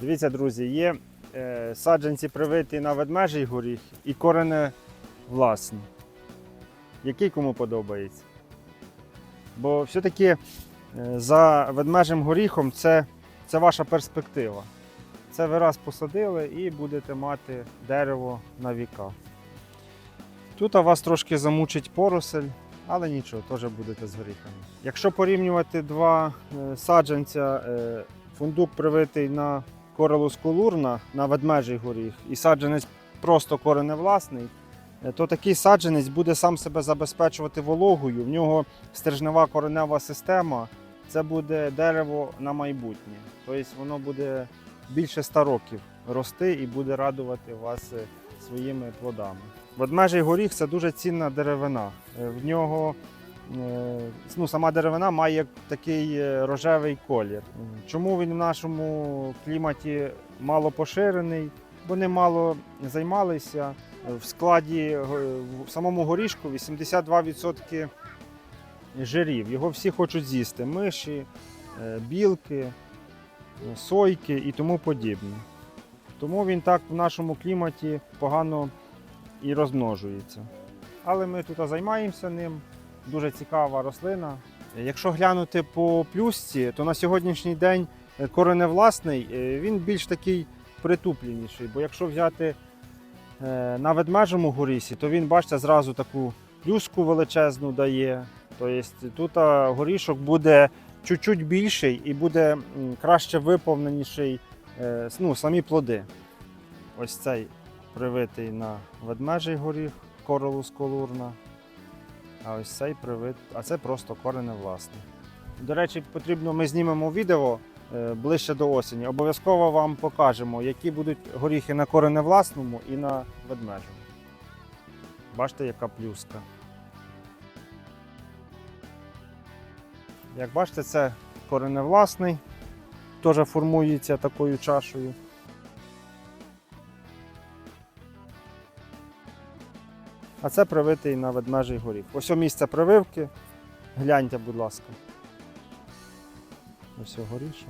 Дивіться, друзі, є е, саджанці привиті на ведмежий горіх і корени власні. Який кому подобається. Бо все-таки е, за ведмежим горіхом це, це ваша перспектива. Це ви раз посадили і будете мати дерево на віка. Тут у вас трошки замучить поросель, але нічого, теж будете з горіхами. Якщо порівнювати два е, саджанця, фундук привитий на корелус колурна, на ведмежий горіх, і саджанець просто кореневласний, е, то такий саджанець буде сам себе забезпечувати вологою. В нього стержнева коренева система це буде дерево на майбутнє. Тобто воно буде більше 100 років рости і буде радувати вас е, своїми плодами. Ведмежий горіх це дуже цінна деревина. Е, В нього ну, сама деревина має такий е, рожевий колір. Чому він в нашому кліматі мало поширений? Бо не мало займалися. В складі е, в самому горішку 82% жирів. Його всі хочуть з'їсти: миші, е, білки, е, сойки і тому подібне. Тому він так в нашому кліматі погано і розмножується. Але ми тут займаємося ним. Дуже цікава рослина. Якщо глянути по плюсці, то на сьогоднішній день е, кореневласний, е, він більш такий притупленіший. Бо якщо взяти е, на ведмежому горісі, то він, бачите, зразу таку плюску величезну дає. Тобто тут горішок буде чуть-чуть більший і буде краще виповненіший ну, самі плоди. Ось цей привитий на ведмежий горіх, королус колурна. А ось цей привит, а це просто корене власне. До речі, потрібно, ми знімемо відео е, ближче до осені. Обов'язково вам покажемо, які будуть горіхи на корене власному і на ведмежому. Бачите, яка плюска. Як бачите, це кореневласний, теж формується такою чашею. А це привитий на ведмежий горіх. Ось місце прививки. Гляньте, будь ласка. Ось о горішок.